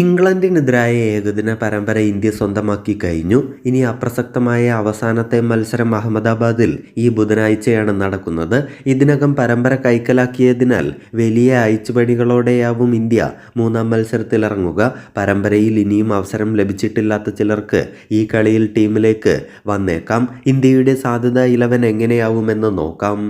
ഇംഗ്ലണ്ടിനെതിരായ ഏകദിന പരമ്പര ഇന്ത്യ സ്വന്തമാക്കി കഴിഞ്ഞു. ഇനി അപ്രസക്തമായ അവസാനത്തെ മത്സരം അഹമ്മദാബാദിൽ ഈ ബുധനാഴ്ചയാണ് നടക്കുന്നത്. ഇതിനകം പരമ്പര കൈക്കലാക്കിയതിനാൽ വലിയ അയച്ചുപണികളോടെയാവും ഇന്ത്യ മൂന്നാം മത്സരത്തിലിറങ്ങുക. പരമ്പരയിൽ ഇനിയും അവസരം ലഭിച്ചിട്ടില്ലാത്ത ചിലർക്ക് ഈ കളിയിൽ ടീമിലേക്ക് വന്നേക്കാം. ഇന്ത്യയുടെ സാധ്യത ഇലവൻ എങ്ങനെയാവുമെന്ന് നോക്കാം.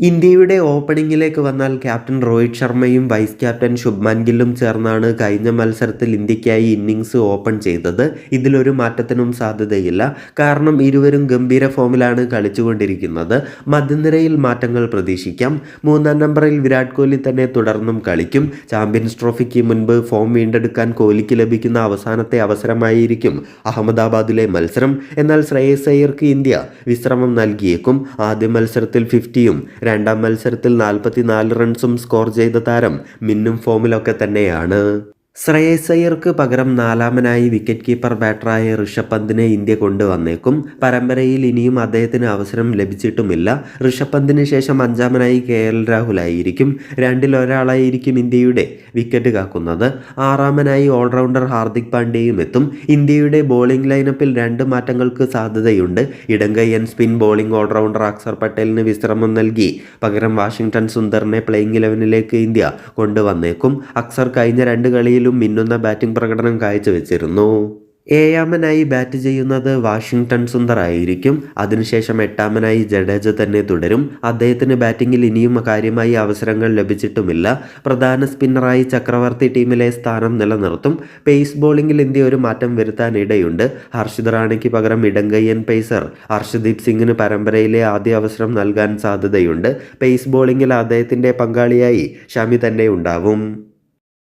ഇന്ത്യയുടെ ഓപ്പണിങ്ങിലേക്ക് വന്നാൽ ക്യാപ്റ്റൻ രോഹിത് ശർമ്മയും വൈസ് ക്യാപ്റ്റൻ ശുഭ്മാൻ ഗില്ലും ചേർന്നാണ് കഴിഞ്ഞ മത്സരത്തിൽ ഇന്ത്യക്കായി ഇന്നിങ്സ് ഓപ്പൺ ചെയ്തത്. ഇതിലൊരു മാറ്റത്തിനും സാധ്യതയില്ല. കാരണം ഇരുവരും ഗംഭീര ഫോമിലാണ് കളിച്ചുകൊണ്ടിരിക്കുന്നത്. മധ്യനിരയിൽ മാറ്റങ്ങൾ പ്രതീക്ഷിക്കാം. മൂന്നാം നമ്പറിൽ വിരാട് കോഹ്ലി തന്നെ തുടർന്നും കളിക്കും. ചാമ്പ്യൻസ് ട്രോഫിക്ക് മുൻപ് ഫോം വീണ്ടെടുക്കാൻ കോഹ്ലിക്ക് ലഭിക്കുന്ന അവസാനത്തെ അവസരമായിരിക്കും അഹമ്മദാബാദിലെ മത്സരം. എന്നാൽ ശ്രേയസ് അയ്യർക്ക് ഇന്ത്യ വിശ്രമം നൽകിയേക്കും. ആദ്യ മത്സരത്തിൽ ഫിഫ്റ്റിയും രണ്ടാം മത്സരത്തിൽ നാൽപ്പത്തിനാല് റൺസും സ്കോർ ചെയ്ത താരം മിന്നും ഫോമിലൊക്കെ തന്നെയാണ്. ശ്രേയസ് അയ്യർക്ക് പകരം നാലാമനായി വിക്കറ്റ് കീപ്പർ ബാറ്ററായ ഋഷഭ് പന്തിനെ ഇന്ത്യ കൊണ്ടുവന്നേക്കും. പരമ്പരയിൽ ഇനിയും അദ്ദേഹത്തിന് അവസരം ലഭിച്ചിട്ടുമില്ല. ഋഷഭ് പന്തിന് ശേഷം അഞ്ചാമനായി കെ എൽ രാഹുൽ ആയിരിക്കും. രണ്ടിൽ ഒരാളായിരിക്കും ഇന്ത്യയുടെ വിക്കറ്റ് കാക്കുന്നത്. ആറാമനായി ഓൾറൗണ്ടർ ഹാർദിക് പാണ്ഡ്യയും എത്തും. ഇന്ത്യയുടെ ബോളിംഗ് ലൈനപ്പിൽ രണ്ട് മാറ്റങ്ങൾക്ക് സാധ്യതയുണ്ട്. ഇടങ്കയ്യൻ സ്പിൻ ബോളിംഗ് ഓൾറൗണ്ടർ അക്സർ പട്ടേലിന് വിശ്രമം നൽകി. പകരം വാഷിംഗ്ടൺ സുന്ദറിനെ പ്ലേയിങ് ഇലവനിലേക്ക് ഇന്ത്യ കൊണ്ടുവന്നേക്കും. അക്സർ കഴിഞ്ഞ രണ്ട് കളിയിലും മിന്നുന്ന ബാറ്റിംഗ് പ്രകടനം കാഴ്ചവെച്ചിരുന്നു. ഏഴാമനായി ബാറ്റ് ചെയ്യുന്നത് വാഷിംഗ്ടൺ സുന്ദർ ആയിരിക്കും അതിനുശേഷം എട്ടാമനായി ജഡേജ തന്നെ തുടരും. അദ്ദേഹത്തിന് ബാറ്റിംഗിൽ ഇനിയും കാര്യമായി അവസരങ്ങൾ ലഭിച്ചിട്ടുമില്ല. പ്രധാന സ്പിന്നറായി ചക്രവർത്തി ടീമിലെ സ്ഥാനം നിലനിർത്തും. പേസ് ബോളിംഗിൽ ഇന്ത്യ ഒരു മാറ്റം വരുത്താനിടയുണ്ട്. ഹർഷിത് റാണിക്ക് പകരം ഇടങ്കയ്യൻ പേസർ ഹർഷദീപ് സിംഗിന് പരമ്പരയിലെ ആദ്യ അവസരം നൽകാൻ സാധ്യതയുണ്ട്. പേസ് ബോളിംഗിൽ അദ്ദേഹത്തിന്റെ പങ്കാളിയായി ഷമി തന്നെ ഉണ്ടാവും.